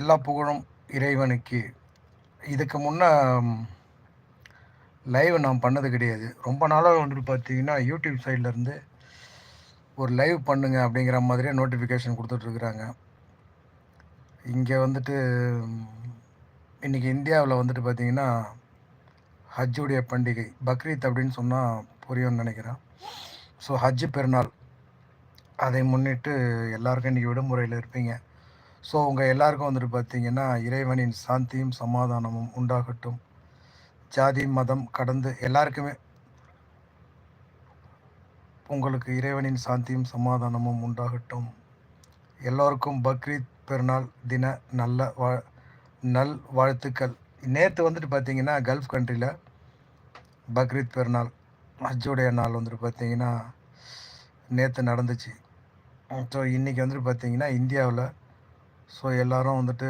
எல்லா புகழும் இறைவனுக்கு. இதுக்கு முன்னே லைவ் நான் பண்ணது கிடையாது. ரொம்ப நாளாக வந்துட்டு பார்த்தீங்கன்னா யூடியூப் சைட்லேருந்து ஒரு லைவ் பண்ணுங்க அப்படிங்கிற மாதிரியே நோட்டிஃபிகேஷன் கொடுத்துட்ருக்குறாங்க இங்கே வந்துட்டு இன்றைக்கி இந்தியாவில் வந்துட்டு பார்த்திங்கன்னா ஹஜ்ஜுடைய பண்டிகை பக்ரீத் அப்படின்னு சொன்னால் புரியும்னு நினைக்கிறேன். ஸோ ஹஜ்ஜு பெருநாள். அதை முன்னிட்டு எல்லாருக்கும் இன்றைக்கி விடுமுறையில் இருப்பீங்க. ஸோ உங்கள் எல்லாருக்கும் வந்துட்டு பார்த்தீங்கன்னா இறைவனின் சாந்தியும் சமாதானமும் உண்டாகட்டும். ஜாதி மதம் கடந்து எல்லாருக்குமே உங்களுக்கு இறைவனின் சாந்தியும் சமாதானமும் உண்டாகட்டும். எல்லோருக்கும் பக்ரீத் பெருநாள் தின நல்ல வா நல் வாழ்த்துக்கள். நேற்று வந்துட்டு பார்த்தீங்கன்னா கல்ஃப் கண்ட்ரியில் பக்ரீத் பெருநாள் ஹஜ்ஜுடைய நாள் வந்துட்டு பார்த்தீங்கன்னா நேற்று நடந்துச்சு. ஸோ இன்றைக்கி வந்துட்டு பார்த்தீங்கன்னா இந்தியாவில் ஸோ எல்லோரும் வந்துட்டு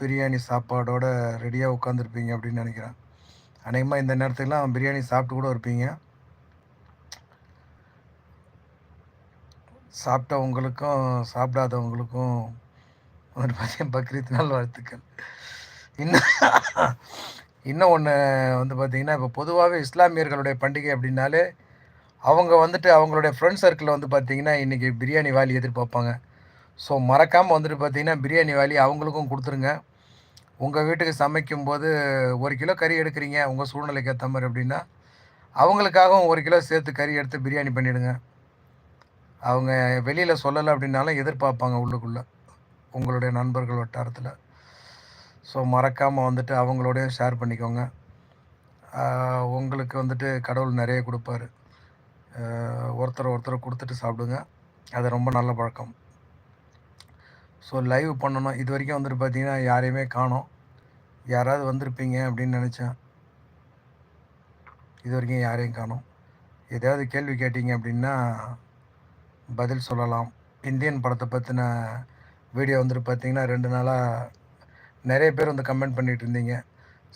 பிரியாணி சாப்பாடோட ரெடியாக உட்காந்துருப்பீங்க அப்படின்னு நினைக்கிறேன். அநேகமாக இந்த நேரத்துக்குலாம் பிரியாணி சாப்பிட்டு கூட இருப்பீங்க. சாப்பிட்டவங்களுக்கும் சாப்பிடாதவங்களுக்கும் வந்துட்டு பார்த்தீங்கன்னா பக்ரீத் நாள் வாழ்த்துக்கள். இன்னும் இன்னும் ஒன்று வந்து பார்த்திங்கன்னா இப்போ பொதுவாகவே இஸ்லாமியர்களுடைய பண்டிகை அப்படின்னாலே அவங்க வந்துட்டு அவங்களுடைய ஃப்ரெண்ட் சர்க்கிளில் வந்து பார்த்திங்கன்னா இன்றைக்கி பிரியாணி வாலி எதிர்பார்ப்பாங்க. ஸோ மறக்காமல் வந்துட்டு பார்த்தீங்கன்னா பிரியாணி வாலி அவங்களுக்கும் கொடுத்துருங்க. உங்கள் வீட்டுக்கு சமைக்கும்போது ஒரு கிலோ கறி எடுக்கிறீங்க உங்கள் சூழ்நிலைக்கு ஏற்ற மாதிரி அப்படின்னா அவங்களுக்காகவும் ஒரு கிலோ சேர்த்து கறி எடுத்து பிரியாணி பண்ணிவிடுங்க அவங்க வெளியில் சொல்லலை அப்படின்னாலும் எதிர்பார்ப்பாங்க உள்ளுக்குள்ளே உங்களுடைய நண்பர்கள் வட்டாரத்தில். ஸோ மறக்காமல் வந்துட்டு அவங்களோடையும் ஷேர் பண்ணிக்கோங்க. உங்களுக்கு வந்துட்டு கடவுள் நிறைய கொடுப்பாரு. ஒருத்தர் ஒருத்தர் கொடுத்துட்டு சாப்பிடுங்க. அது ரொம்ப நல்ல பழக்கம். ஸோ லைவ் பண்ணணும். இது வரைக்கும் வந்துட்டு பார்த்தீங்கன்னா யாரையுமே காணோம். யாராவது வந்திருப்பீங்க அப்படின்னு நினச்சேன். இது வரைக்கும் யாரையும் காணோம். எதாவது கேள்வி கேட்டீங்க அப்படின்னா பதில் சொல்லலாம். இந்தியன் படத்தை பற்றின வீடியோ வந்துட்டு பார்த்தீங்கன்னா ரெண்டு நாளாக நிறைய பேர் வந்து கமெண்ட் பண்ணிகிட்டு இருந்தீங்க.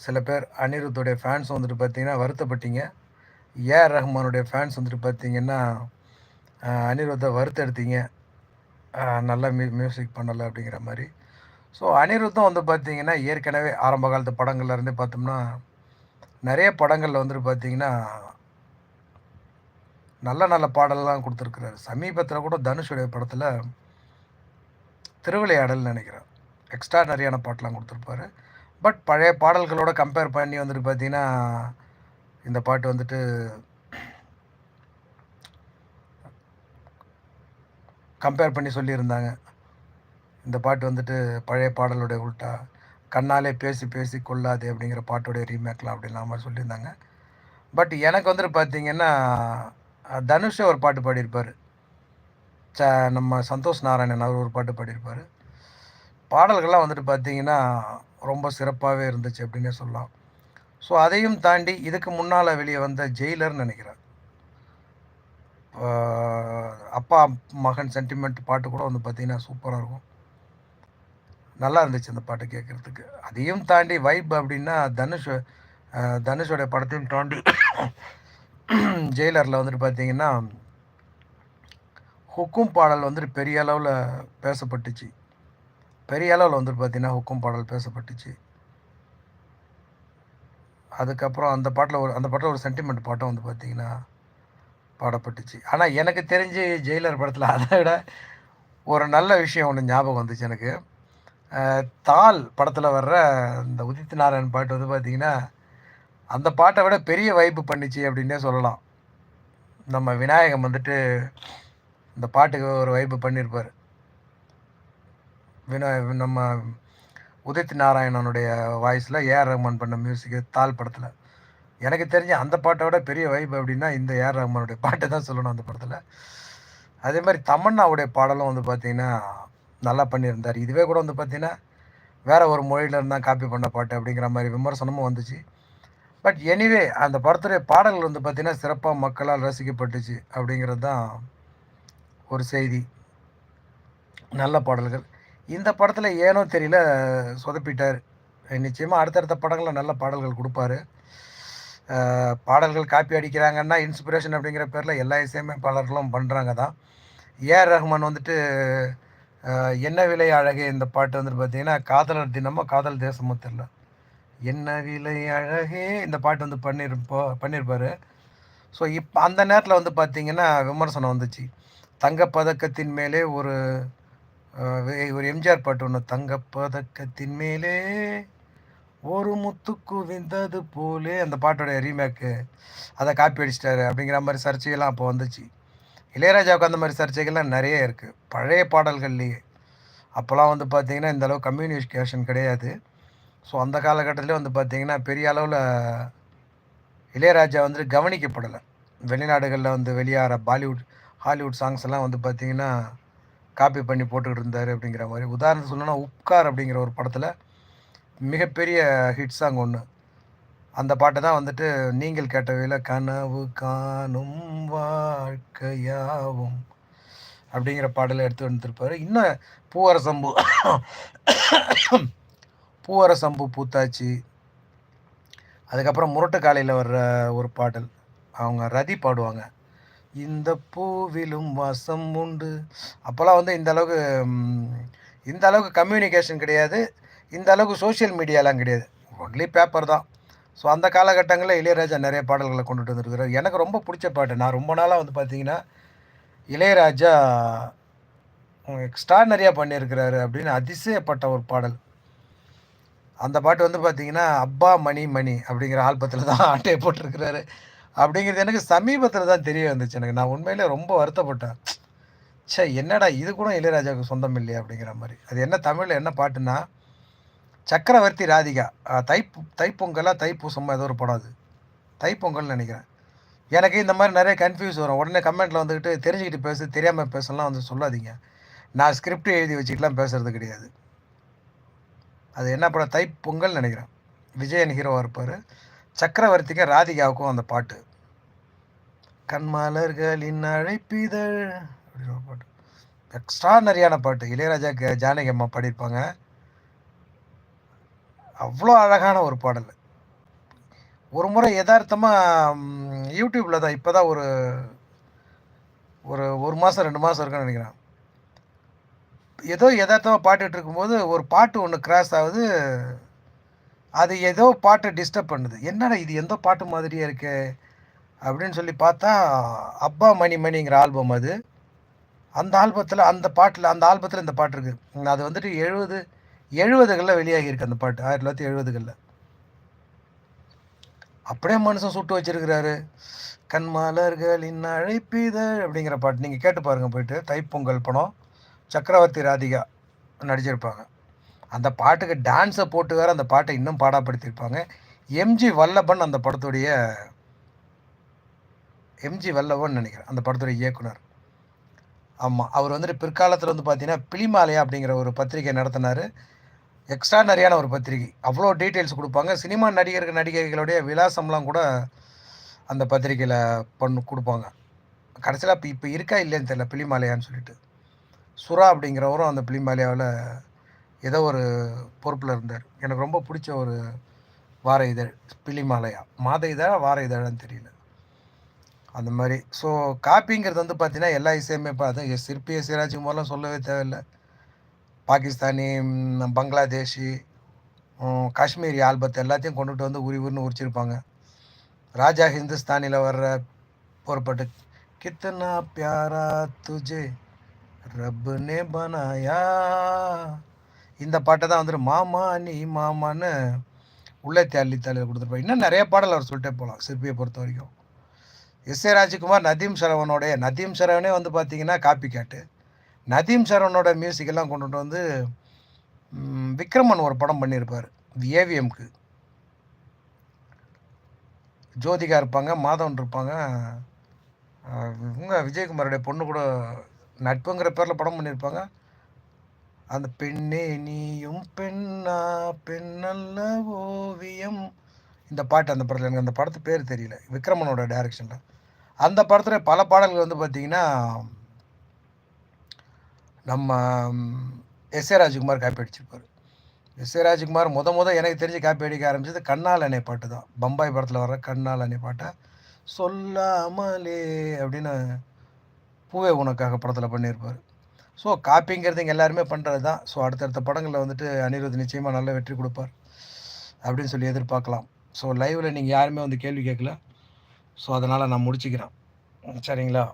சில பேர் அனிருத்துடைய ஃபேன்ஸ் வந்துட்டு பார்த்தீங்கன்னா வருத்தப்பட்டீங்க. ஏஆர் ரஹ்மானுடைய ஃபேன்ஸ் வந்துட்டு பார்த்தீங்கன்னா அனிருத்தை வருத்தெடுத்தீங்க. நல்ல மியூ மியூசிக் பண்ணலை அப்படிங்கிற மாதிரி. ஸோ அனிருத்தம் வந்து பார்த்திங்கன்னா ஏற்கனவே ஆரம்ப காலத்து படங்கள்லேருந்தே பார்த்தோம்னா நிறைய படங்களில் வந்துட்டு பார்த்திங்கன்னா நல்ல நல்ல பாடல்லாம் கொடுத்துருக்குறாரு. சமீபத்தில் கூட தனுஷுடைய படத்தில் திருவிளையாடல் நினைக்கிறேன். எக்ஸ்ட்ரா நிறையான பாட்டெலாம் கொடுத்துருப்பாரு. பட் பழைய பாடல்களோட கம்பேர் பண்ணி வந்துட்டு பார்த்திங்கன்னா இந்த பாட்டு வந்துட்டு கம்பேர் பண்ணி சொல்லியிருந்தாங்க. இந்த பாட்டு வந்துட்டு பழைய பாடலுடைய உள்டா கண்ணாலே பேசி பேசி கொள்ளாது அப்படிங்கிற பாட்டுடைய ரீமேக்லாம் அப்படின்லாம் மாதிரி சொல்லியிருந்தாங்க. பட் எனக்கு வந்துட்டு பார்த்தீங்கன்னா தனுஷே ஒரு பாட்டு பாடியிருப்பார். ச நம்ம சந்தோஷ் நாராயணன் அவர் ஒரு பாட்டு பாடியிருப்பார். பாடல்கள்லாம் வந்துட்டு பார்த்தீங்கன்னா ரொம்ப சிறப்பாகவே இருந்துச்சு அப்படின்னே சொல்லலாம். ஸோ அதையும் தாண்டி இதுக்கு முன்னால் வெளியே வந்த ஜெயிலர்னு நினைக்கிறேன். அப்பா மகன் சென்டிமெண்ட் பாட்டு கூட வந்து பார்த்திங்கன்னா சூப்பராக இருக்கும். நல்லா இருந்துச்சு அந்த பாட்டு கேட்குறதுக்கு அதையும் தாண்டி வைப் அப்படின்னா தனுஷ் தனுஷோடைய படத்தையும் தாண்டி ஜெயிலரில் வந்துட்டு பார்த்தீங்கன்னா ஹுக்கும் பாடல் வந்துட்டு பெரிய அளவில் பேசப்பட்டுச்சு. பெரிய அளவில் வந்துட்டு பார்த்தீங்கன்னா ஹுக்கும் பாடல் பேசப்பட்டுச்சு. அதுக்கப்புறம் அந்த பாட்டில் ஒரு அந்த பாட்டில் ஒரு சென்டிமெண்ட் பாட்டும் வந்து பார்த்திங்கன்னா பாடப்பட்டுச்சு. ஆனால் எனக்கு தெரிஞ்சு ஜெயிலர் படத்தில் அதை விட ஒரு நல்ல விஷயம் ஒன்று ஞாபகம் வந்துச்சு எனக்கு. தால் படத்தில் வர்ற இந்த உதித் நாராயண் பாட்டு வந்து பார்த்திங்கன்னா அந்த பாட்டை விட பெரிய வைப்பு பண்ணிச்சு அப்படின்னே சொல்லலாம். நம்ம விநாயகம் வந்துட்டு இந்த பாட்டுக்கு ஒரு வைப்பு பண்ணியிருப்பார் வினா நம்ம உதித் நாராயணனுடைய வாய்ஸில் ஏஆர் ரஹ்மான் பண்ண மியூசிக்கு தால் படத்தில். எனக்கு தெரிஞ்ச அந்த பாட்டோட பெரிய வைப் அப்படின்னா இந்த ஏஆர் ரஹ்மானுடைய பாட்டை தான் சொல்லணும் அந்த படத்தில். அதே மாதிரி தமன்னாவுடைய பாடலும் வந்து பார்த்திங்கன்னா நல்லா பண்ணியிருந்தார். இதுவே கூட வந்து பார்த்திங்கன்னா வேறு ஒரு மொழியில் இருந்தால் காப்பி பண்ண பாட்டு அப்படிங்கிற மாதிரி விமர்சனமும் வந்துச்சு. பட் எனிவே அந்த படத்துடைய பாடல்கள் வந்து பார்த்திங்கன்னா சிறப்பாக மக்களால் ரசிக்கப்பட்டுச்சு அப்படிங்கிறது தான் ஒரு செய்தி. நல்ல பாடல்கள். இந்த படத்தில் ஏனோ தெரியல சொதப்பிட்டார். நிச்சயமாக அடுத்தடுத்த படங்களில் நல்ல பாடல்கள் கொடுப்பாரு. பாடல்கள் காப்பி அடிக்கிறாங்கன்னா இன்ஸ்பிரேஷன் அப்படிங்கிற பேரில் எல்லா இசையமைப்பாளர்களும் பண்ணுறாங்க தான். ஏஆர் ரஹ்மான் வந்துட்டு என்ன விலை அழகே? இந்த பாட்டு வந்துட்டு பார்த்தீங்கன்னா காதலர் தினமோ காதல் தேசமோ தெரில. என்ன விலை அழகே? இந்த பாட்டு வந்து பண்ணியிருப்போ பண்ணியிருப்பார் ஸோ இப்போ அந்த நேரத்தில் வந்து பார்த்திங்கன்னா விமர்சனம் வந்துச்சு. தங்கப்பதக்கத்தின் மேலே ஒரு ஒரு எம்ஜிஆர் பாட்டு ஒன்று தங்கப்பதக்கத்தின் மேலே ஒரு முத்து குவிந்தது போலே. அந்த பாட்டோடைய ரீமேக்கு அதை காப்பி அடிச்சிட்டாரு. அப்படிங்கிற மாதிரி சர்ச்சைகள்லாம் அப்போ வந்துச்சு. இளையராஜாவுக்கு அந்த மாதிரி சர்ச்சைகள்லாம் நிறைய இருக்குது பழைய பாடல்கள்லேயே. அப்போல்லாம் வந்து பார்த்திங்கன்னா இந்தளவு கம்யூனிகேஷன் கிடையாது. ஸோ அந்த காலகட்டத்திலே வந்து பார்த்திங்கன்னா பெரிய அளவில் இளையராஜா வந்துட்டு கவனிக்கப்படலை. வெளிநாடுகளில் வந்து வெளியாகிற பாலிவுட் ஹாலிவுட் சாங்ஸ் எல்லாம் வந்து பார்த்திங்கன்னா காப்பி பண்ணி போட்டுக்கிட்டு இருந்தார் அப்படிங்கிற மாதிரி. உதாரணத்துக்கு சொல்லணும்னா உப்கார் அப்படிங்கிற ஒரு படத்தில் மிகப்பெரிய ஹிட் சாங் ஒன்று அந்த பாட்டை தான் வந்துட்டு நீங்கள் கேட்டவையில் கனவு காணும் வாழ்க்கையாவும் அப்படிங்கிற பாடலை எடுத்து வந்துருப்பார். இன்னும் பூவர சம்பு பூவர சம்பு பூத்தாச்சு. அதுக்கப்புறம் முரட்டு காலையில் வர்ற ஒரு பாடல் அவங்க ரதி பாடுவாங்க. இந்த பூவிலும் வாசம் உண்டு. அப்போல்லாம் வந்து இந்த அளவுக்கு இந்த அளவுக்கு கம்யூனிகேஷன் கிடையாது. இந்த அளவுக்கு சோஷியல் மீடியாலாம் கிடையாது. ஒன்லி பேப்பர் தான். ஸோ அந்த காலகட்டங்களில் இளையராஜா நிறைய பாடல்களை கொண்டுட்டு வந்துருக்கிறார். எனக்கு ரொம்ப பிடிச்ச பாட்டு. நான் ரொம்ப நாளாக வந்து பார்த்தீங்கன்னா இளையராஜா எக்ஸ்ட்ரானரியாக நிறையா பண்ணியிருக்கிறாரு அப்படின்னு அதிசயப்பட்ட ஒரு பாடல். அந்த பாட்டு வந்து பார்த்திங்கன்னா அப்பா மணி மணி அப்படிங்கிற ஆல்பத்தில் தான் ஆட்டையை போட்டிருக்கிறாரு. அப்படிங்கிறது எனக்கு சமீபத்தில் தான் தெரிய வந்துச்சு. எனக்கு நான் உண்மையிலே ரொம்ப வருத்தப்பட்டேன். சே என்னடா இது கூட இளையராஜாவுக்கு சொந்தம் இல்லையா அப்படிங்கிற மாதிரி. அது என்ன தமிழில் என்ன பாட்டுன்னா சக்கரவர்த்தி ராதிகா. தை தைப்பொங்கலா தைப்பூசமாக ஏதோ ஒரு படம் அது. தைப்பொங்கல்னு நினைக்கிறேன். எனக்கு இந்த மாதிரி நிறைய கன்ஃபியூஸ் வரும். உடனே கமெண்ட்டில் வந்துக்கிட்டு தெரிஞ்சுக்கிட்டு பேசு தெரியாமல் பேசலாம் வந்து சொல்லாதீங்க. நான் ஸ்கிரிப்ட் எழுதி வச்சுக்கிட்டுலாம் பேசுகிறது கிடையாது. அது என்ன படம்? தைப்பொங்கல் நினைக்கிறேன். விஜயன் ஹீரோவாக இருப்பார். சக்கரவர்த்திக்கும் ராதிகாவுக்கும் அந்த பாட்டு. கண்மலர்களின் அழைப்பிதழ். அப்படின்னு ஒரு பாட்டு. எக்ஸ்ட்ரானரியான பாட்டு. இளையராஜாக்கு ஜானகி அம்மா பாடியிருப்பாங்க. அவ்வளோ அழகான ஒரு பாடல். ஒரு முறை யதார்த்தமாக யூடியூப்பில் தான் இப்போ தான் ஒரு ஒரு ஒரு மாதம் ரெண்டு மாதம் இருக்குன்னு நினைக்கிறேன். ஏதோ யதார்த்தமாக பாட்டுட்டு இருக்கும்போது ஒரு பாட்டு ஒன்று கிராஸ் ஆகுது. அது ஏதோ பாட்டை டிஸ்டர்ப் பண்ணுது. என்னடா இது? எந்த பாட்டு மாதிரியே இருக்கு? அப்படின்னு சொல்லி பார்த்தா அப்பா மணி மணிங்கிற ஆல்பம் அது. அந்த ஆல்பத்தில் அந்த பாட்டில் அந்த ஆல்பத்தில் இந்த பாட்டு இருக்குது அது வந்துட்டு எழுபது எழுபதுகளில் வெளியாகி இருக்கு அந்த பாட்டு ஆயிரத்தி தொள்ளாயிரத்தி எழுபதுகளில். அப்படியே மனுஷன் சுட்டு வச்சிருக்கிறாரு. கண்மலர்களின் அழைப்பிதழ் அப்படிங்கிற பாட்டு. நீங்கள் கேட்டு பாருங்கள் போயிட்டு. தைப்பொங்கல் படம் சக்கரவர்த்தி ராதிகா நடிச்சிருப்பாங்க. அந்த பாட்டுக்கு டான்ஸை போட்டு வேறு அந்த பாட்டை இன்னும் பாடப்படுத்தியிருப்பாங்க. எம்ஜி வல்லபன் அந்த படத்துடைய எம்ஜி வல்லபன் நினைக்கிறேன் அந்த படத்துடைய இயக்குனர். ஆமாம் அவர் வந்துட்டு பிற்காலத்தில் வந்து பார்த்தீங்கன்னா பிளிமாலயா அப்படிங்கிற ஒரு பத்திரிகை நடத்தினார். எக்ஸ்ட்ரானரியான ஒரு பத்திரிகை. அவ்வளோ டீட்டெயில்ஸ் கொடுப்பாங்க. சினிமா நடிகர்கள் நடிகைகளுடைய விலாசம்லாம் கூட அந்த பத்திரிகையில் பண்ணு கொடுப்பாங்க. கடைசியில் இப்போ இப்போ இருக்கா இல்லைன்னு தெரியல. பிளிமாலயான்னு சொல்லிட்டு. சுறா அப்படிங்கிறவரும் அந்த பிளிமாலயாவில் ஏதோ ஒரு பொறுப்பில் இருந்தார். எனக்கு ரொம்ப பிடிச்ச ஒரு வார இதழ் பிளிமாலயா மாத இதழா வார இதழான்னு தெரியல. அந்த மாதிரி. ஸோ காப்பிங்கிறது வந்து பார்த்தீங்கன்னா எல்லா இசையுமே இப்போ அது சிற்பி எஸ் சிராஜ்குமார்லாம் சொல்லவே தேவையில்லை. பாகிஸ்தானி பங்களாதேஷி காஷ்மீரி ஆல்பத் எல்லாத்தையும் கொண்டுட்டு வந்து உரி உரின்னு உரிச்சிருப்பாங்க. ராஜா ஹிந்துஸ்தானியில் வர்ற பொறுப்பட்டு கித்தனா பியாரா துஜே ரப் நே பனாயா? இந்த பாட்டை தான் வந்துட்டு மாமா நீ மாமான்னு உள்ளே தேள்ளி தலையில் கொடுத்துருப்பாங்க. இன்னும் நிறைய பாடல் அவர் சொல்லிட்டே போகலாம் சிற்பியை பொறுத்த வரைக்கும். எஸ் ஏ ராஜ்குமார் நதீம் சரவணோடைய நதீம் சரவனே வந்து பார்த்தீங்கன்னா காப்பி கேட்டு நதீம் சரவணோட மியூசிக்கெல்லாம் கொண்டுட்டு வந்து விக்ரமன் ஒரு படம் பண்ணியிருப்பார். ஏவிஎம்க்கு ஜோதிகா இருப்பாங்க மாதவன் இருப்பாங்க. இவங்க விஜயகுமாரோடைய பொண்ணு கூட நட்புங்கிற பேரில் படம் பண்ணியிருப்பாங்க. அந்த பெண்ணே நீயும் பெண்ணா பெண்ணல்ல ஓவியம். இந்த பாட்டு அந்த படத்தில் எனக்கு அந்த படத்து பேர் தெரியல. விக்ரமனோட டைரக்ஷனில் அந்த படத்தில் பல பாடல்கள் வந்து பார்த்திங்கன்னா நம்ம எஸ் ஏ ராஜ்குமார் காப்பி அடிச்சிருப்பார். எஸ் ஏ ராஜ்குமார் முத முத எனக்கு தெரிஞ்சு காப்பி அடிக்க ஆரம்பிச்சது கண்ணால் அணை பாட்டு தான். பம்பாய் படத்தில் வர கண்ணால் அணை பாட்டை சொல்லாமலே அப்படின்னு பூவே உனக்காக படத்தில் பண்ணியிருப்பார் ஸோ காப்பிங்கிறது இங்கே எல்லாருமே பண்ணுறது தான். ஸோ அடுத்தடுத்த படங்களில் வந்துட்டு அனிருத் நிச்சயமாக நல்ல வெற்றி கொடுப்பார் அப்படின்னு சொல்லி எதிர்பார்க்கலாம். ஸோ லைவில் நீங்கள் யாருமே வந்து கேள்வி கேட்கல. ஸோ அதனால் நான் முடிச்சுக்கிறேன். சரிங்களா?